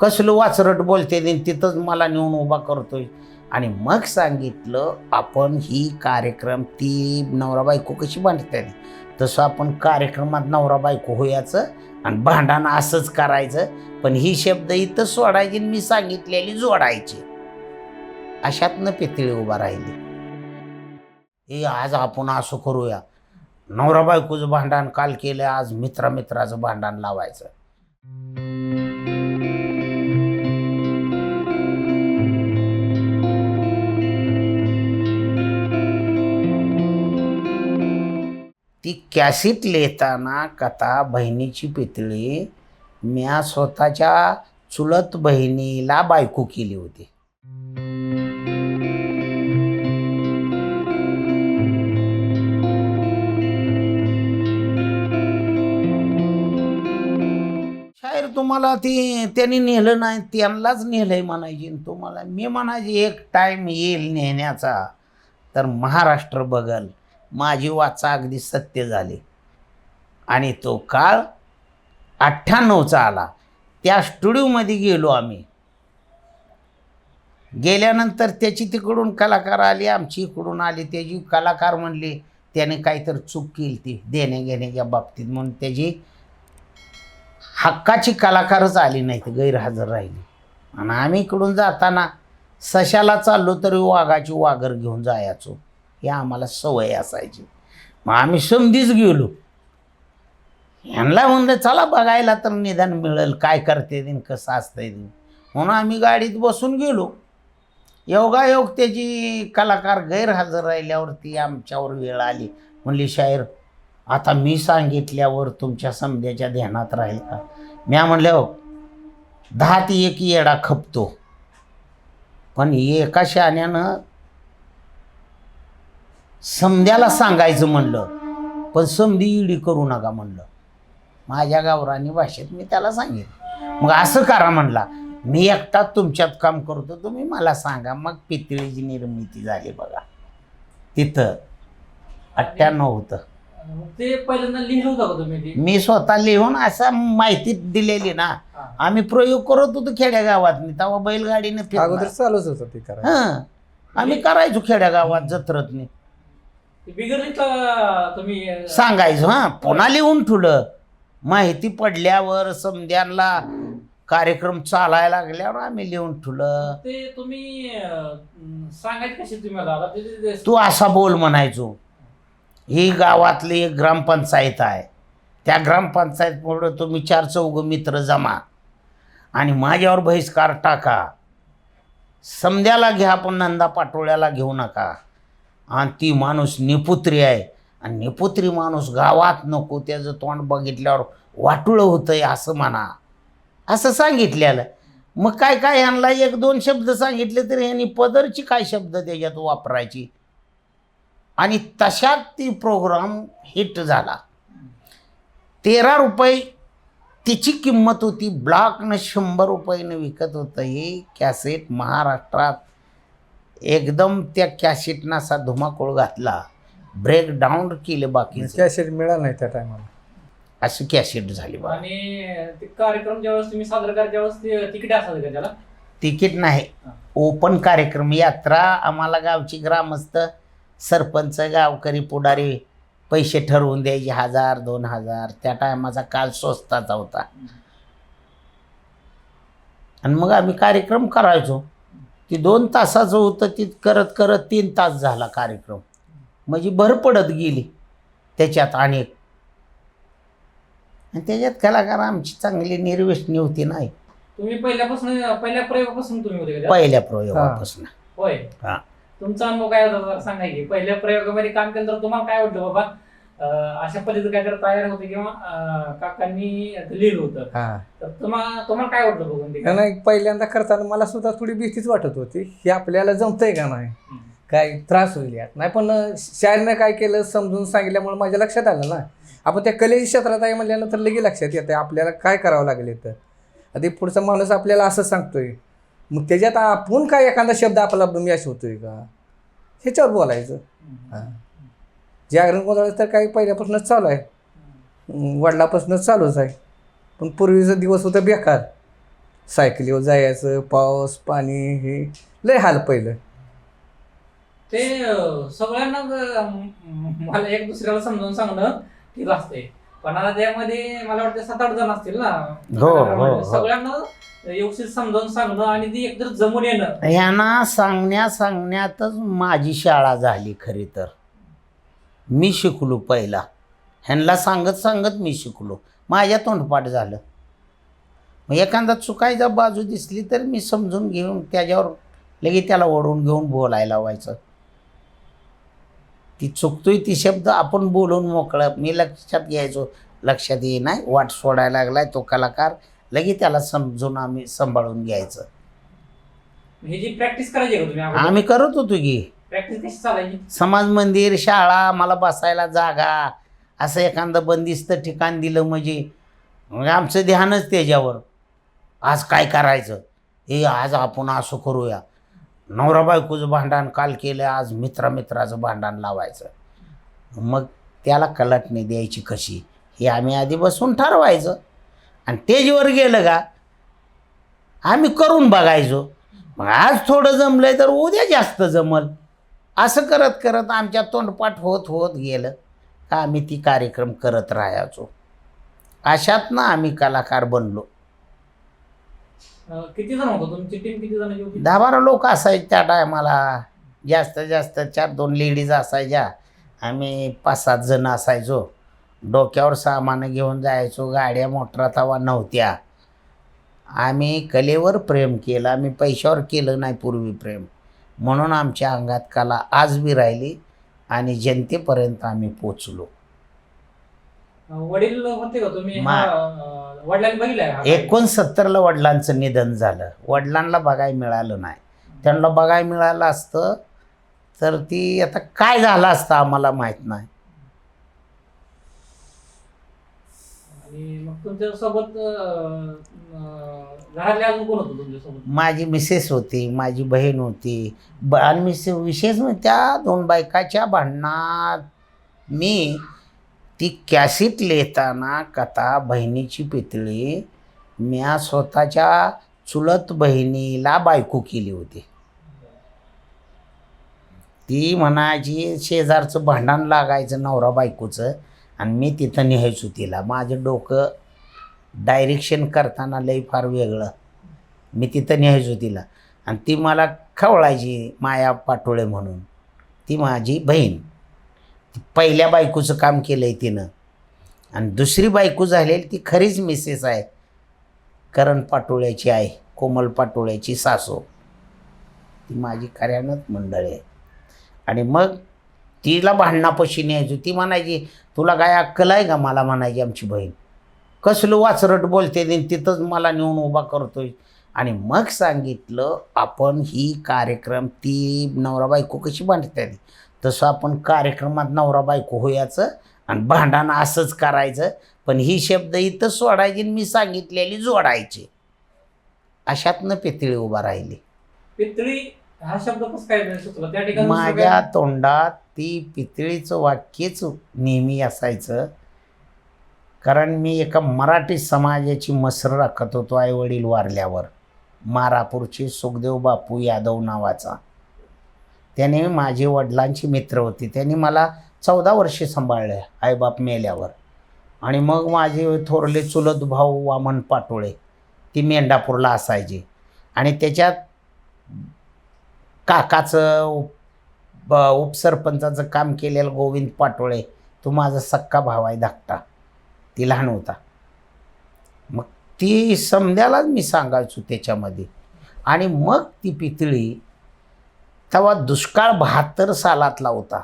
कसलं वाचरट बोलते ते तिथंच मला नेऊन उभा करतोय. आणि मग सांगितलं आपण ही कार्यक्रम ती नवरा बायको कशी बांधतात तसं आपण कार्यक्रमात नवरा बायको होयाचं आणि भांडण असंच करायचं. पण ही शब्द इथं सोडायची आणि मी सांगितलेली जोडायची. अशातनं पितळी उभा राहिली. हे आज आपण असं करूया. नवरा बायकोचं भांडण काल केलं आज मित्रा मित्राचं भांडण लावायचं. ती कॅसेट लिहिताना कथा बहिणीची पितळी म्या स्वतःच्या चुलत बहिणीला बायको केली होती. शायर तुम्हाला ती त्यांनी नेलं नाही त्यांनाच नेलंय म्हणायची. तुम्हाला मी म्हणायची एक टाईम येईल नेण्याचा. तर महाराष्ट्र बघल. माझी वाचा अगदी सत्य झाली. आणि तो काळ अठ्ठ्याण्णवचा आला. त्या स्टुडिओमध्ये गेलो आम्ही. गेल्यानंतर त्याची तिकडून कलाकार आली आमची इकडून आली त्याची कलाकार म्हणली त्याने काहीतरी चूक केली ती देणे घेण्याच्या बाबतीत. म्हणून त्याची हक्काची कलाकारच आली नाही ती गैरहजर राहिली. आणि आम्ही इकडून जाताना सशाला चाललो तरी वाघाची वाघर घेऊन जायचो. या आम्हाला सवय असायची. मग आम्ही समधीच गेलो. यांना म्हणलं चला बघायला तर निदान मिळेल काय करते दिन कसं असतंय ते. म्हणून आम्ही गाडीत बसून गेलो. योगायोग त्याची कलाकार गैरहजर राहिल्यावरती आमच्यावर वेळ आली. म्हणली शायर आता मी सांगितल्यावर तुमच्या समध्याच्या ध्यानात राहील का? म्या म्हणल्या "हो, दहा ती एक येडा खपतो. पण एका शाण्यानं समध्याला सांगायचं म्हणलं पण समधी इडी करू नका म्हणलं. माझ्या गावरानी भाषेत मी त्याला सांगितलं मग असं करा म्हणला मी एकटा तुमच्यात काम करतो तुम्ही मला सांगा मग पितळीची निर्मिती झाली बघा. तिथं अठ्ठ्याण्णव होतं. ते पहिल्यांदा लिहिलं होतं का तुम्ही ते? मी स्वतः लिहून असा माहिती दिलेली ना हा. आम्ही प्रयोग करत होतो खेड्या गावात मी तेव्हा बैलगाडीने अगोदर. चालूच होतं ते करा हं. आम्ही करायचो खेड्या गावात जत्रतने. तुम्ही अं, सांगायचो हा. पुन्हा लिहून ठेवलं माहिती पडल्यावर समध्यांना कार्यक्रम चालायला लागल्यावर आम्ही लिहून ठेवलं ते तुम्ही अं, सांगायचं कशी तुम्ही मला आता ते- ते- तू असा बोल म्हणायचो. ही गावातली एक ग्रामपंचायत आहे. त्या ग्रामपंचायत पुढं तुम्ही चार चौघ मित्र जमा. आणि माझ्यावर बहिष्कार टाका. समद्याला घ्या पण नंदा पाटोळ्याला घेऊ नका. आणि ती माणूस निपुत्री आहे. आणि निपुत्री माणूस गावात नको त्याचं तोंड बघितल्यावर वाटुळं होतंय असं म्हणा. असं सांगितलेलं. मग काय काय यांना एक दोन शब्द सांगितले तरी यांनी पदरची काय शब्द त्याच्यात वापरायची? आणि तशात ती प्रोग्राम हिट झाला. तेरा रुपये तिची किंमत होती. ब्लॉकनं शंभर रुपयानं विकत होतं हे कॅसेट महाराष्ट्रात. एकदम त्या कॅसेटनं असा धुमाकूळ घातला ब्रेक डाऊन केले बाकी कॅसेट मिळालं नाही त्या टायमाला अशी कॅसेट झाली बा. आणि ते कार्यक्रम ज्यावेळेस तुम्ही साजरा करा त्यावेळेस ते तिकडे असायचं का त्याला? तिकीट नाही. ओपन कार्यक्रम यात्रा आम्हाला गावची ग्रामस्थ सरपंच गावकरी पुढारी पैसे ठरवून द्यायचे हजार दोन हजार. त्या टायमाचा काल स्वस्ताचा होता. आणि मग आम्ही कार्यक्रम करायचो. ती दोन तासाचं होतं ती करत करत तीन तास झाला कार्यक्रम. म्हणजे भर पडत गेली त्याच्यात अनेक आणि त्याच्यात कलाकार आमची चांगली निर्वेशनी होती नाही तुम्ही पहिल्यापासून पहिल्या प्रयोगापासून तुम्ही होते का त्यात? पहिल्या प्रयोगापासून. होय. हा. तुमचा अनुभव काय होता जरा सांगा की? पहिल्या प्रयोगामध्ये काम केलं तर तुम्हाला काय वाटलं बाबा? अशा पद्धतीचं काहीतरी तयार होते किंवा काकांनी लिहिलं होतं. तर तुम्हाला तुम्हाला काय वाटलं बघून ते? नाही पहिल्यांदा करताना मला सुद्धा थोडी भीतीच वाटत होती हे आपल्याला जमतंय का नाही? काय त्रास होईल यात. नाही पण शाळेनं काय केलं समजून सांगितल्यामुळे माझ्या लक्षात आलं ना. आपण त्या कलेच्या क्षेत्रात आहे म्हणल्यानंतर लगेच लक्षात येतं आपल्याला काय करावं लागेल तर आधी पुढचा माणूस आपल्याला असं सांगतोय. मग त्याच्यात आपण काय एखादा शब्द आपला मॅच होतोय का? ह्याच्यावर बोलायचं. हां. जागरण गोंधळ तर काही पहिल्यापासूनच चालू आहे. वडिलापासूनच चालूच आहे. पण पूर्वीचा दिवस होता बेकार. सायकलीवर जायचं पाऊस पाणी हे. लय हाल पहिलं. ते सगळ्यांना मला एक दुसऱ्याला समजावून सांगणं ठीक असते पण आता त्यामध्ये मला वाटतं सात आठ जण असतील ना. हो, हो, हो. सगळ्यांना व्यवस्थित समजावून सांगणं आणि ती एकतर जमून येणं. ह्यांना सांगण्या सांगण्यातच माझी शाळा झाली खरी तर. मी शिकलो पहिला. ह्यांना सांगत सांगत मी शिकलो. माझ्या तोंडपाठ झालं. मग एखादा चुकायचा बाजू दिसली तर मी समजून घेऊन त्याच्यावर लगेच त्याला ओढून घेऊन बोलायला लावायचं. ती चुकतोय ती शब्द आपण बोलून मोकळं मी लक्षात घ्यायचो. लक्षात ये नाही वाट सोडायला लागलाय तो कलाकार. लगेच त्याला समजून आम्ही सांभाळून घ्यायचं. ही जी प्रॅक्टिस करायची आम्ही करत होतो की. प्रॅक्टिस कशी चालायची? समाज मंदिर शाळा मला बसायला जागा असं एखादं बंदिस्त ठिकाण दिलं म्हणजे, म्हणजे आमचं ध्यानच त्याच्यावर. आज काय करायचं? हे आज आपण असं करूया. नवरा बायकोचं भांडण काल केलं आज मित्रामित्राचं भांडण लावायचं. मग त्याला कलटणी द्यायची कशी? हे आम्ही आधी बसून ठरवायचं. आणि तेजवर गेलं का आम्ही करून बघायचो. मग आज थोडं जमलंय तर उद्या जास्त जमल. असं करत करत आमच्या तोंडपाठ होत होत गेलं. का आम्ही ती कार्यक्रम करत राहायचो. अशात ना आम्ही कलाकार बनलो. किती जण होतो? तुमची टीम किती होती दहा बारा लोक असायचे त्या टायमाला. जास्त जास्त चार दोन लेडीज असायच्या. आम्ही पाच सात जण असायचो. डोक्यावर सामान घेऊन जायचो. गाड्या मोटरा तवा नव्हत्या. आम्ही कलेवर प्रेम केलं. आम्ही पैशावर केलं नाही पूर्वी प्रेम. म्हणून आमच्या अंगात कला आज बी राहिली आणि जनतेपर्यंत आम्ही पोचलो. वडील होते का तुम्ही? मा- हा, अं, वडिलांनी बघितलाय हा? एकोणसत्तरला वडिलांचं निधन झालं. वडिलांना बघायला मिळालं नाही. त्यांना बघायला मिळालं असतं तर ती आता काय झालं असतं आम्हाला माहीत नाही. आणि मग तुमच्यासोबत घरातले अजून कोण होतं माझी मिसेस होती माझी बहीण होती. ब आणि मिसे विशेष म्हणजे त्या दोन बायकाच्या भांडणात मी ती कॅसेट लिहिताना कथा बहिणीची पितळी म्या स्वतःच्या चुलत बहिणीला बायको केली होती. ती म्हणायची शेजारचं भांडण लागायचं नवरा बायकोचं. आणि मी तिथं न्यायचो तिला. माझं डोकं डायरेक्शन करताना लई फार वेगळं. मी तिथं न्यायचो तिला. आणि ती मला खवळायची माया पाटोळे म्हणून. ती माझी बहीण. पहिल्या बायकोचं काम केलं आहे तिनं. आणि दुसरी बायको झालेली ती खरीच मिसेस आहे. करण पाटोळ्याची आहे कोमल पाटोळ्याची सासू. ती माझी खऱ्यानंच मंडळी आहे. आणि मग तिला भांडणापाशी न्यायचो. ती म्हणायची तुला काय अक्कल आहे का? मला म्हणायची आमची बहीण. कसलं वाचरट बोलते तिथंच मला नेऊन उभा करतोय आणि मग सांगितलं आपण ही कार्यक्रम ती नवरा बायको कशी भांडतात तसं आपण कार्यक्रमात नवरा बायको होयाचं आणि भांडण असंच करायचं. पण ही शब्द इथं सोडायची मी सांगितलेली जोडायची. अशातनं पितळी उभा राहिली. पितळी हा शब्द कसं काय त्या ठिकाणी माझ्या? तोंडात ती पितळीचं वाक्यच नेहमी असायचं. कारण मी एका मराठी समाजाची मसर राखत होतो आईवडील वारल्यावर. मारापूरचे सुखदेव बापू यादव नावाचा. त्याने माझे वडिलांची मित्र होते. त्यांनी मला चौदा वर्षे सांभाळले आईबाप मेल्यावर. आणि मग माझे थोरले चुलत भाऊ वामन पाटोळे ती मेंढापूरला असायचे. आणि त्याच्यात काकाचं ब उपसरपंचाचं काम केलेलं गोविंद पाटोळे तो माझा सक्का भाव आहे धाकटा. ती लहान होता. मग ती समजायलाच मी सांगायचो त्याच्यामध्ये. आणि मग ती पितळी तेव्हा दुष्काळ बहात्तर सालातला होता.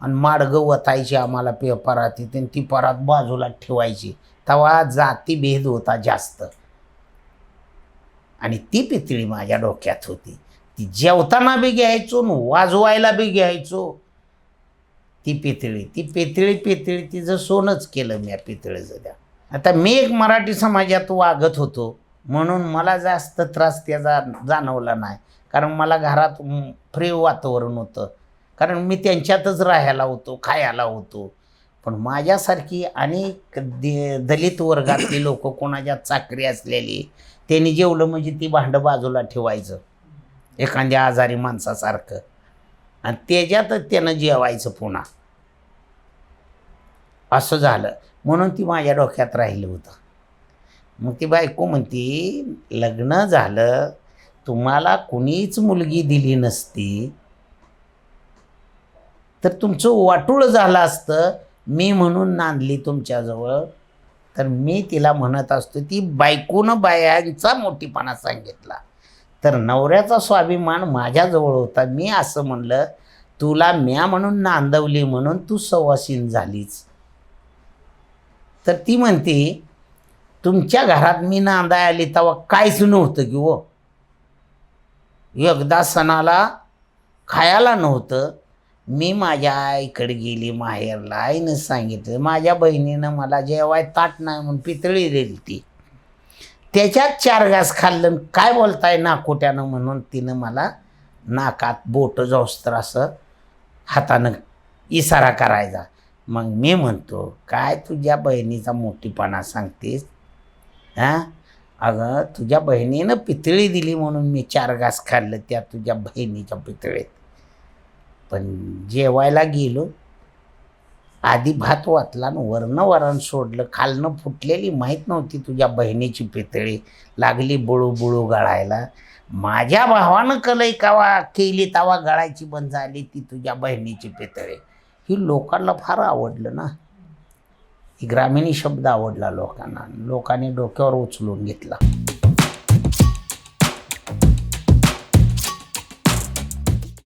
आणि माडगं वतायची आम्हाला पेपरात आणि ती परात बाजूला ठेवायची. तेव्हा जातीभेद होता जास्त. आणि ती पितळी माझ्या डोक्यात होती. जेवताना बी घ्यायचो न वाजवायला बी घ्यायचो. ती पितळी ती पितळी पितळी तिचं सोनंच केलं मी पितळीचं त्या आता मी एक मराठी समाजात वागत होतो म्हणून मला जास्त त्रास त्याचा जाणवला नाही. कारण मला घरात फ्री वातावरण होतं. कारण मी त्यांच्यातच राहायला होतो खायला होतो. पण माझ्यासारखी अनेक दे दलित वर्गातली लोक कोणाच्या चाकरी असलेली त्यांनी जेवलं म्हणजे ती भांडं बाजूला ठेवायचं. एखाद्या आजारी माणसासारखं. आणि त्याच्यातच त्यानं जेवायचं पुन्हा. असं झालं. म्हणून ती माझ्या डोक्यात राहिलं होतं. मग ती बायको म्हणती लग्न झालं. तुम्हाला कुणीच मुलगी दिली नसती. तर तुमचं वाटूळ झालं असतं. मी म्हणून नांदली तुमच्याजवळ. तर मी तिला म्हणत असतो ती बायकोनं बायांचा मोठीपणा सांगितला. तर नवऱ्याचा स्वाभिमान माझ्याजवळ होता. मी असं म्हणलं तुला म्या म्हणून नांदवली म्हणून तू सवासीन झालीच तर ती म्हणते तुमच्या घरात मी नांदाय आली तेव्हा काहीच नव्हतं की हो. एकदा सणाला खायला नव्हतं. मी माझ्या आईकडे गेली माहेरला. आईनं सांगितलं माझ्या बहिणीनं मला जेवाय ताट नाही म्हणून पितळी दिली ती. त्याच्यात चार घास खाल्लं आणि काय बोलताय नाकोट्यानं म्हणून तिनं मला नाकात बोट जोस्त्र असं हातानं इशारा करायचा. मग मी म्हणतो काय तुझ्या बहिणीचा मोठीपणा सांगतेस? हां? अगं तुझ्या बहिणीनं पितळी दिली म्हणून मी चार घास खाल्लं त्या तुझ्या बहिणीच्या पितळीत. पण जेवायला गेलो आधी भात वाचला आणि वरनं वरण सोडलं. खालनं फुटलेली माहीत नव्हती तुझ्या बहिणीची पितळी. लागली बुळू बुळू गळायला. माझ्या भावानं कलई कावा केली तवा गळायची बंद झाली ती तुझ्या बहिणीची पितळी. ही लोकांना फार आवडलं ना. ही ग्रामीणी शब्द आवडला लोकांना. लोकांनी डोक्यावर उचलून घेतला.